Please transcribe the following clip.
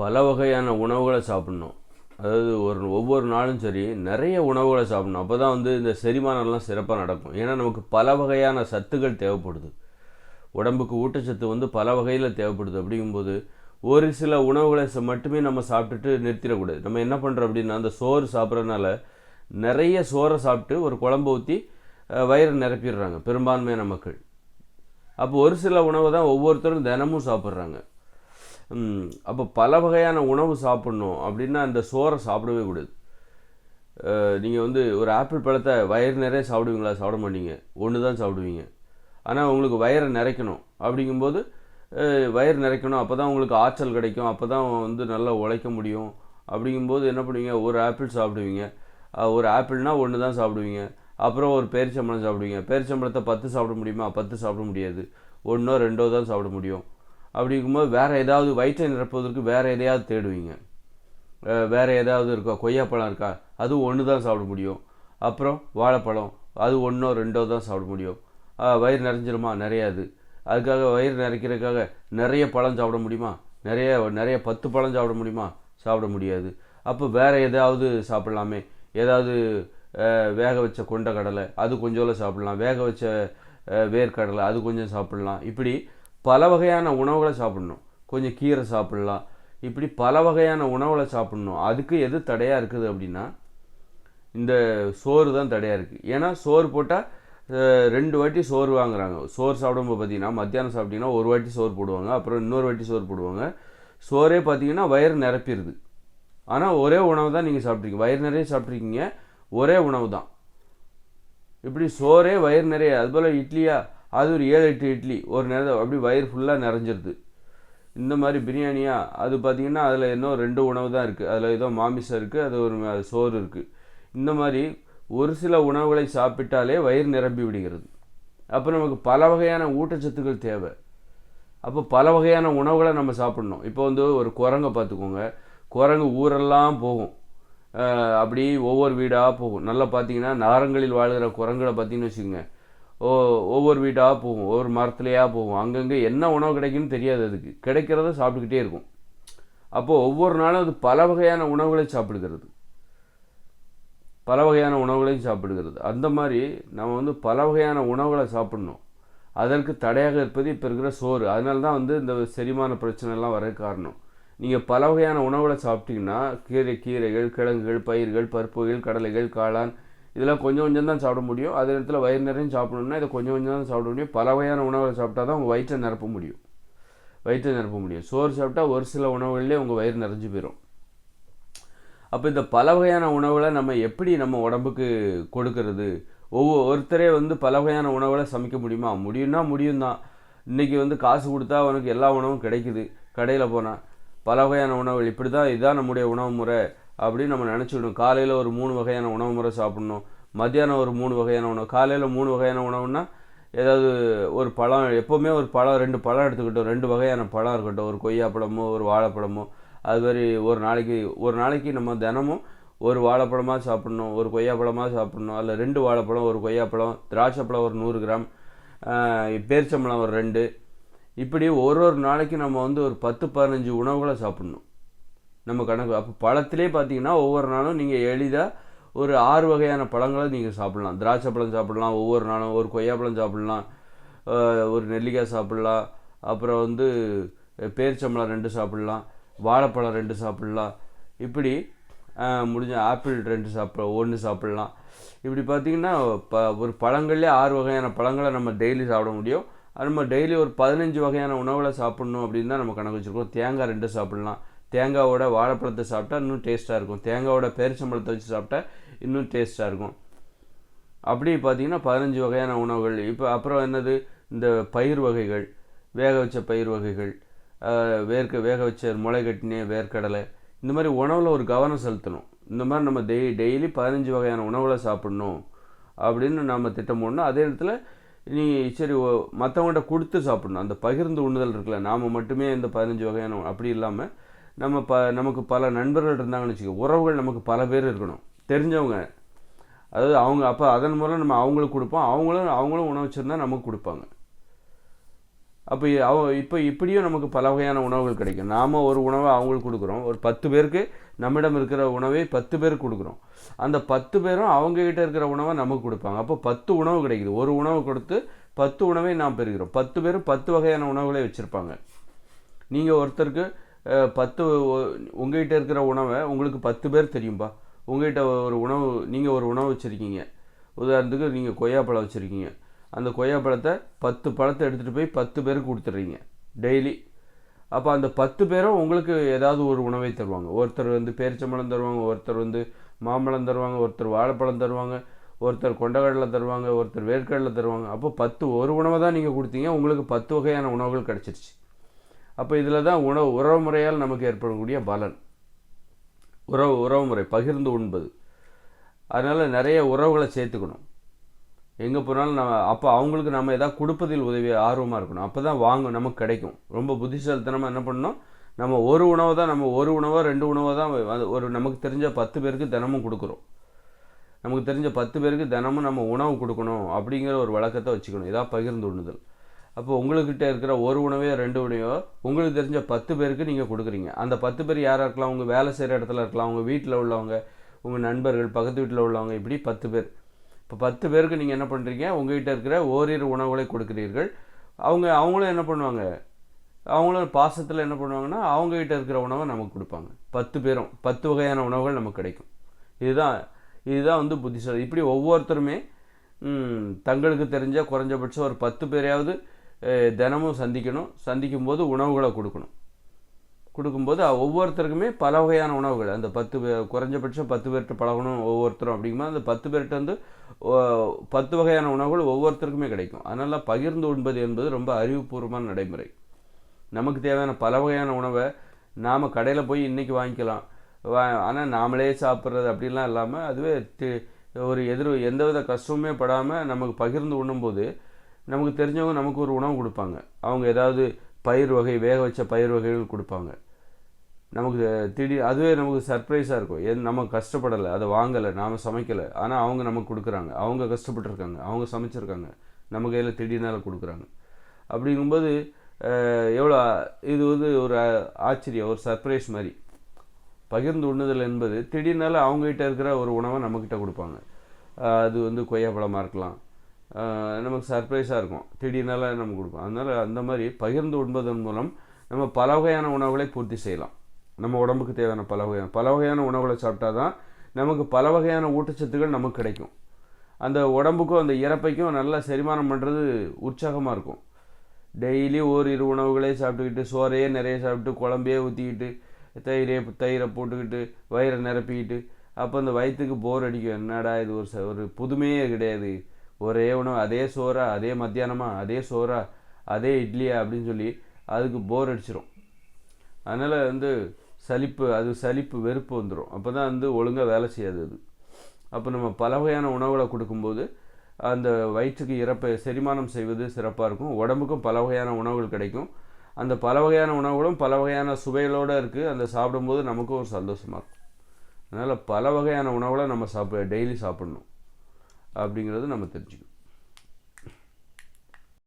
பல வகையான உணவுகளை சாப்பிட்ணும். அதாவது ஒரு ஒவ்வொரு நாளும் சரி நிறைய உணவுகளை சாப்பிடணும். அப்போ தான் வந்து இந்த செரிமானம்லாம் சிறப்பாக நடக்கும். ஏன்னா நமக்கு பல வகையான சத்துக்கள் தேவைப்படுது. உடம்புக்கு ஊட்டச்சத்து வந்து பல வகையில் தேவைப்படுது. அப்படிங்கும்போது ஒரு சில உணவுகளை மட்டுமே நம்ம சாப்பிட்டுட்டு நிறுத்திடக்கூடாது. நம்ம என்ன பண்ணுறோம் அப்படின்னா அந்த சோறு சாப்பிட்றதுனால நிறைய சோறை சாப்பிட்டு ஒரு குழம்பு ஊற்றி வயிறு நிரப்பிடுறாங்க பெரும்பான்மையான மக்கள். அப்போ ஒரு சில உணவை தான் ஒவ்வொருத்தரும் தினமும் சாப்பிட்றாங்க. அப்போ பல வகையான உணவு சாப்பிட்ணும் அப்படின்னா அந்த சோறை சாப்பிடவே கூடாது. நீங்கள் வந்து ஒரு ஆப்பிள் பழத்தை வயிறு நிறைய சாப்பிடுவீங்களா? சாப்பிட மாட்டீங்க. ஒன்று தான் சாப்பிடுவீங்க. ஆனால் உங்களுக்கு வயிறை நிறைக்கணும். அப்படிங்கும்போது வயிறு நிறைக்கணும். அப்போ தான் உங்களுக்கு ஆற்றல் கிடைக்கும். அப்போ தான் வந்து நல்லா உழைக்க முடியும். அப்படிங்கும்போது என்ன பண்ணுவீங்க? ஒரு ஆப்பிள் சாப்பிடுவீங்க. ஒரு ஆப்பிள்னால் ஒன்று தான் சாப்பிடுவீங்க. அப்புறம் ஒரு பேரிச்சம்பழம் சாப்பிடுவீங்க. பேரிச்சம்பழத்தை பத்து சாப்பிட முடியுமா? பத்து சாப்பிட முடியாது. ஒன்றோ ரெண்டோ தான் சாப்பிட முடியும். அப்படிங்கும்போது வேறு ஏதாவது வயிற்றை நிரப்புவதற்கு வேறு எதையாவது தேடுவீங்க. வேறு வேற ஏதாவது இருக்கா? கொய்யாப்பழம் இருக்கா? அது ஒன்று தான் சாப்பிட முடியும். அப்புறம் வாழைப்பழம் அது ஒன்றோ ரெண்டோ தான் சாப்பிட முடியும். வயிறு நிறைஞ்சிருமா? நிறையாது. அதுக்காக வயிறு நிறைக்கிறதுக்காக நிறைய பழம் சாப்பிட முடியுமா? நிறைய நிறைய பத்து பழம் சாப்பிட முடியுமா? சாப்பிட முடியாது. அப்போ வேற ஏதாவது சாப்பிட்லாமே. ஏதாவது வேக வச்ச கடலை அது கொஞ்சோல சாப்பிட்லாம். வேக வச்ச வேர்க்கடலை அது கொஞ்சம் சாப்பிட்லாம். இப்படி பல வகையான உணவுகளை சாப்பிடணும். கொஞ்சம் கீரை சாப்பிடலாம். இப்படி பல வகையான உணவுகளை சாப்பிடணும். அதுக்கு எது தடையாக இருக்குது அப்படின்னா இந்த சோறு தான் தடையாக இருக்குது ஏன்னா சோறு போட்டால் ரெண்டு வாட்டி சோறு வாங்குறாங்க. சோறு சாப்பிடும்போது பார்த்தீங்கன்னா மத்தியானம் சாப்பிட்டீங்கன்னா ஒரு வாட்டி சோறு போடுவாங்க. அப்புறம் இன்னொரு வாட்டி சோறு போடுவாங்க. சோறே பார்த்தீங்கன்னா வயிறு நிரப்பிடுது ஆனால் ஒரே உணவு தான் நீங்கள் சாப்பிட்ருக்கீங்க வயிறு நிறைய சாப்பிட்ருக்கீங்க ஒரே உணவு தான். இப்படி சோறே வயிறு நிறைய. அதுபோல் இட்லியா அது ஒரு ஏழு எட்டு இட்லி. ஒரு நேரம் அப்படி வயிறு ஃபுல்லாக நிறைஞ்சிருது. இந்த மாதிரி பிரியாணியா அது பார்த்தீங்கன்னா அதில் இன்னும் ரெண்டு உணவு தான் இருக்குது அதில் ஏதோ மாமிசம் இருக்குது அது ஒரு சோறு இருக்குது இந்த மாதிரி ஒரு சில உணவுகளை சாப்பிட்டாலே வயிறு நிரம்பி விடுகிறது. அப்போ நமக்கு பல வகையான ஊட்டச்சத்துக்கள் தேவை. அப்போ பல வகையான உணவுகளை நம்ம சாப்பிடணும். இப்போ வந்து ஒரு குரங்கை பார்த்துக்கோங்க குரங்கு ஊரெல்லாம் போகும். அப்படி ஒவ்வொரு வீடாக போகும். நல்லா பார்த்தீங்கன்னா நகரங்களில் வாழ்கிற குரங்குகளை பார்த்தீங்கன்னு வச்சுக்கோங்க. ஒவ்வொரு வீடாக போகும் ஒவ்வொரு மரத்துலையாக போகும். அங்கங்கே என்ன உணவு கிடைக்குன்னு தெரியாது அதுக்கு. கிடைக்கிறத சாப்பிட்டுக்கிட்டே இருக்கும். அப்போது ஒவ்வொரு நாளும் அது பல வகையான உணவுகளை சாப்பிடுகிறது. பல வகையான உணவுகளையும் சாப்பிடுகிறது. அந்த மாதிரி நம்ம வந்து பல வகையான உணவுகளை சாப்பிடணும். அதற்கு தடையாக இருப்பது இப்போ இருக்கிற சோறு. அதனால தான் வந்து இந்த செரிமான பிரச்சனைலாம் வர காரணம். நீங்கள் பல வகையான உணவுகளை சாப்பிட்டீங்கன்னா கீரை கீரைகள் கிழங்குகள் பயிர்கள் பருப்புகள் கடலைகள் காளான் இதெல்லாம் கொஞ்சம் கொஞ்சம் தான் சாப்பிட முடியும். அதே நேரத்தில் வயிறு நிறைய சாப்பிடணும்னா இதை கொஞ்சம் கொஞ்சம் தான் சாப்பிட முடியும். பல வகையான உணவுகளை சாப்பிட்டா தான் உங்கள் வயிற்றை நிரப்ப முடியும். வயிற்றை நிரப்ப முடியும். சோறு சாப்பிட்டா ஒரு சில உணவுகள்லேயே உங்கள் வயிறு நிறைஞ்சு போயிடும் அப்போ இந்த பல வகையான உணவுகளை நம்ம எப்படி நம்ம உடம்புக்கு கொடுக்கறது? ஒவ்வொரு ஒருத்தரே வந்து பல வகையான உணவுகளை சமைக்க முடியுமா? முடியும்னா முடியும் தான். இன்றைக்கி வந்து காசு கொடுத்தா அவனுக்கு எல்லா உணவும் கிடைக்குது. கடையில் போனால் பல வகையான உணவுகள். இப்படி தான் இதுதான் நம்முடைய உணவு முறை. அப்படின்னு நம்ம நினச்சிக்கணும் காலையில் ஒரு மூணு வகையான உணவு முறை சாப்பிடணும். மத்தியானம் ஒரு மூணு வகையான உணவு. காலையில் மூணு வகையான உணவுன்னா ஏதாவது ஒரு பழம் எப்போவுமே ஒரு பழம் ரெண்டு பழம் எடுத்துக்கிட்டோம். ரெண்டு வகையான பழம் இருக்கட்டும். ஒரு கொய்யாப்பழமோ ஒரு வாழைப்பழமோ. அது மாதிரி ஒரு நாளைக்கு ஒரு நாளைக்கு நம்ம தினமும் ஒரு வாழைப்பழமாக சாப்பிட்ணும் ஒரு கொய்யாப்பழமாக சாப்பிட்ணும். அதில் ரெண்டு வாழைப்பழம் ஒரு கொய்யாப்பழம் திராட்சைப்பழம் ஒரு நூறு கிராம் பேரிச்சம்பழம் ஒரு ரெண்டு. இப்படி ஒரு ஒரு நாளைக்கு நம்ம வந்து ஒரு பத்து பதினஞ்சு உணவுகளை சாப்பிட்ணும். நம்ம கணக்கு. அப்போ பழத்திலே பார்த்தீங்கன்னா ஒவ்வொரு நாளும் நீங்கள் எளிதாக ஒரு ஆறு வகையான பழங்களை நீங்கள் சாப்பிட்லாம். திராட்சை பழம் சாப்பிட்லாம் ஒவ்வொரு நாளும் ஒரு கொய்யாப்பழம் சாப்பிட்லாம் ஒரு நெல்லிக்காய் சாப்பிட்லாம் அப்புறம் வந்து பேரிச்சம்பழம் ரெண்டு சாப்பிட்லாம் வாழைப்பழம் ரெண்டு சாப்பிட்லாம். இப்படி முடிஞ்ச ஆப்பிள் ரெண்டு சாப்பிட ஒன்று சாப்பிட்லாம். இப்படி பார்த்தீங்கன்னா ப ஒரு பழங்கள்லேயே ஆறு வகையான பழங்களை நம்ம டெய்லி சாப்பிட முடியும். அது நம்ம டெய்லி ஒரு பதினஞ்சு வகையான உணவுகளை சாப்பிட்ணும் அப்படின்னு தான் நம்ம கணக்கு வச்சுருக்கோம். தேங்காய் ரெண்டு சாப்பிட்லாம். தேங்காவோட வாழைப்பழத்தை சாப்பிட்டா இன்னும் டேஸ்ட்டாக இருக்கும். தேங்காவோட பேரிச்சம்பழத்தை வச்சு சாப்பிட்டா இன்னும் டேஸ்ட்டாக இருக்கும். அப்படி பார்த்தீங்கன்னா பதினஞ்சு வகையான உணவுகள். இப்போ அப்புறம் என்னது? இந்த பயிர் வகைகள் வேக வச்ச பயிர் வகைகள் வேர்க்க வேக வச்ச முளை கட்டின வேர்க்கடலை. இந்த மாதிரி உணவில் ஒரு கவனம் செலுத்தணும். இந்த மாதிரி நம்ம டெய் டெய்லி பதினஞ்சு வகையான உணவுகளை சாப்பிடணும் அப்படின்னு நம்ம திட்டமிடணும். அதே இடத்துல நீ சரி மற்றவங்கள்ட்ட கொடுத்து சாப்பிடணும். அந்த பகிர்ந்து உண்ணுதல் இருக்குல்ல நாம் மட்டுமே இந்த பதினஞ்சு வகையான அப்படி இல்லாமல் நம்ம ப நமக்கு பல நண்பர்கள் இருந்தாங்கன்னு வச்சுக்கோ உறவுகள் நமக்கு பல பேர் இருக்கணும். தெரிஞ்சவங்க. அதாவது அவங்க அப்போ அதன் மூலம் நம்ம அவங்களுக்கு கொடுப்போம். அவங்களும் அவங்களும் உணவு வச்சுருந்தா நமக்கு கொடுப்பாங்க. அப்போ அவ இப்போ இப்படியும் நமக்கு பல வகையான உணவுகள் கிடைக்கும். நாம் ஒரு உணவை அவங்களுக்கு கொடுக்குறோம். ஒரு பத்து பேருக்கு நம்மிடம் இருக்கிற உணவை பத்து பேருக்கு கொடுக்குறோம். அந்த பத்து பேரும் அவங்கக்கிட்ட இருக்கிற உணவை நமக்கு கொடுப்பாங்க. அப்போ பத்து உணவு கிடைக்குது. ஒரு உணவு கொடுத்து பத்து உணவை நாம் பெறுகிறோம். பத்து பேரும் பத்து வகையான உணவுகளை வச்சுருப்பாங்க. நீங்கள் ஒருத்தருக்கு பத்து உங்ககிட்ட இருக்கிற உணவை உங்களுக்கு பத்து பேர் தெரியும்பா. உங்ககிட்ட ஒரு உணவு நீங்கள் ஒரு உணவு வச்சுருக்கீங்க. உதாரணத்துக்கு நீங்கள் கொய்யாப்பழம் வச்சுருக்கீங்க. அந்த கொய்யாப்பழத்தை பத்து பழத்தை எடுத்துகிட்டு போய் பத்து பேருக்கு கொடுத்துட்றீங்க டெய்லி. அப்போ அந்த பத்து பேரும் உங்களுக்கு ஏதாவது ஒரு உணவை தருவாங்க. ஒருத்தர் வந்து பேரிச்சம்பழம் தருவாங்க ஒருத்தர் வந்து மாம்பழம் தருவாங்க ஒருத்தர் வாழைப்பழம் தருவாங்க ஒருத்தர் கொண்டக்கடலை தருவாங்க ஒருத்தர் வேர்க்கடலை தருவாங்க. அப்போ பத்து ஒரு உணவை தான் நீங்கள் கொடுத்தீங்க. உங்களுக்கு பத்து வகையான உணவுகள் கிடச்சிருச்சு. அப்போ இதில் தான் உணவு உறவு முறையால் நமக்கு ஏற்படக்கூடிய பலன். உறவு உறவு முறை பகிர்ந்து உண்பது. அதனால் நிறைய உறவுகளை சேர்த்துக்கணும். எங்கே போனாலும் நம்ம அப்போ அவங்களுக்கு நம்ம எதாவது கொடுப்பதில் உதவி ஆர்வமாக இருக்கணும். அப்போ தான் வாங்க நமக்கு கிடைக்கும். ரொம்ப புத்திசாலித்தனமாக என்ன பண்ணணும்? நம்ம ஒரு உணவை தான் நம்ம ஒரு உணவோ ரெண்டு உணவோ தான் ஒரு நமக்கு தெரிஞ்ச பத்து பேருக்கு தினமும் கொடுக்குறோம். நமக்கு தெரிஞ்ச பத்து பேருக்கு தினமும் நம்ம உணவு கொடுக்கணும் அப்படிங்கிற ஒரு வழக்கத்தை வச்சுக்கணும். இதாக பகிர்ந்து உண்ணுதல். அப்போ உங்கள்கிட்ட இருக்கிற ஒரு உணவையோ ரெண்டு உணவையோ உங்களுக்கு தெரிஞ்ச பத்து பேருக்கு நீங்கள் கொடுக்குறீங்க. அந்த பத்து பேர் யாராக இருக்கலாம் உங்கள் வேலை செய்கிற இடத்துல இருக்கலாம் உங்கள் வீட்டில் உள்ளவங்க உங்கள் நண்பர்கள் பக்கத்து வீட்டில் உள்ளவங்க இப்படி பத்து பேர். இப்போ பத்து பேருக்கு நீங்கள் என்ன பண்ணுறீங்க உங்ககிட்ட இருக்கிற ஓரிரு உணவுகளை கொடுக்குறீர்கள். அவங்க அவங்களும் என்ன பண்ணுவாங்க? அவங்களும் பாசத்தில் என்ன பண்ணுவாங்கன்னா அவங்ககிட்ட இருக்கிற உணவை நமக்கு கொடுப்பாங்க. பத்து பேரும் பத்து வகையான உணவுகள் நமக்கு கிடைக்கும். இதுதான் இதுதான் வந்து புத்திசாலி. இப்படி ஒவ்வொருத்தருமே தங்களுக்கு தெரிஞ்ச குறைஞ்சபட்சம் ஒரு பத்து பேரையாவது தினமும் சந்திக்கணும். சந்திக்கும் போது உணவுகளை கொடுக்கணும். கொடுக்கும்போது ஒவ்வொருத்தருக்குமே பல வகையான உணவுகள். அந்த பத்து பேர் குறைஞ்சபட்சம் பத்து பேர்கிட்ட பழகணும் ஒவ்வொருத்தரும் அப்படிங்கும்போது அந்த பத்து பேர்கிட்ட வந்து பத்து வகையான உணவுகள் ஒவ்வொருத்தருக்குமே கிடைக்கும். அதனால் பகிர்ந்து உண்பது என்பது ரொம்ப அறிவுபூர்வமான நடைமுறை. நமக்கு தேவையான பல வகையான உணவை நாம் கடையில் போய் இன்றைக்கி வாங்கிக்கலாம். வா ஆனால் நாமளே சாப்பிட்றது அப்படிலாம் இல்லாமல் அதுவே ஒரு எதிர் எந்தவித கஷ்டமுமே படாமல் நமக்கு பகிர்ந்து உண்ணும்போது நமக்கு தெரிஞ்சவங்க நமக்கு ஒரு உணவு கொடுப்பாங்க. அவங்க ஏதாவது பயிர் வகை வேக வச்ச பயிர் வகைகள் கொடுப்பாங்க. நமக்கு திடீர் அதுவே நமக்கு சர்ப்ரைஸாக இருக்கும். எது நம்ம கஷ்டப்படலை அதை வாங்கலை நாம் சமைக்கலை. ஆனால் அவங்க நமக்கு கொடுக்குறாங்க. அவங்க கஷ்டப்பட்டுருக்காங்க. அவங்க சமைச்சிருக்காங்க. நம்ம கையில் திடீர்னால கொடுக்குறாங்க. அப்படிங்கும்போது எவ்வளோ இது வந்து ஒரு ஆச்சரியம் ஒரு சர்ப்ரைஸ் மாதிரி. பகிர்ந்து உண்ணுதல் என்பது திடீர்னால அவங்ககிட்ட இருக்கிற ஒரு உணவை நம்மக்கிட்ட கொடுப்பாங்க. அது வந்து கொய்யாப்பழமாக இருக்கலாம். நமக்கு சர்ப்ரைஸாக இருக்கும். திடீர்னால நமக்கு கொடுக்கும் அதனால் அந்த மாதிரி பகிர்ந்து உண்பதன் மூலம் நம்ம பல வகையான உணவுகளை பூர்த்தி செய்யலாம். நம்ம உடம்புக்கு தேவையான பல வகையான பல வகையான உணவுகளை சாப்பிட்டா தான் நமக்கு பல வகையான ஊட்டச்சத்துக்கள் நமக்கு கிடைக்கும். அந்த உடம்புக்கும் அந்த இறப்பைக்கும் நல்லா செரிமானம் பண்ணுறது உற்சாகமாக இருக்கும். டெய்லி ஓரிரு உணவுகளே சாப்பிட்டுக்கிட்டு சோறையே நிறைய சாப்பிட்டு குழம்பையே ஊற்றிக்கிட்டு தயிரே தயிரை போட்டுக்கிட்டு வயிறை நிரப்பிக்கிட்டு அப்போ அந்த வயிற்றுக்கு போர் அடிக்கும். என்னடா இது ஒரு ச- ஒரு புதுமையே கிடையாது. ஒரே உணவு அதே சோறா அதே மத்தியானமா அதே சோறா அதே இட்லியா அப்படின்னு சொல்லி அதுக்கு போர் அடிச்சிடும் அதனால் வந்து சலிப்பு அது சலிப்பு வெறுப்பு வந்துடும் அப்போ தான் வந்து ஒழுங்காக வேலை செய்யாது அது. அப்போ நம்ம பல வகையான உணவுகளை கொடுக்கும்போது அந்த வயிற்றுக்கு இறப்பை செரிமானம் செய்வது சிறப்பாக இருக்கும். உடம்புக்கும் பல வகையான உணவுகள் கிடைக்கும். அந்த பல வகையான உணவுகளும் பல வகையான சுவைகளோடு இருக்குது அந்த சாப்பிடும்போது நமக்கும் ஒரு சந்தோஷமாக இருக்கும். அதனால் பல வகையான உணவுகளை நம்ம சாப்பிட டெய்லி சாப்பிடணும். அப்படிங்கிறது நம்ம தெரிஞ்சுக்கணும்.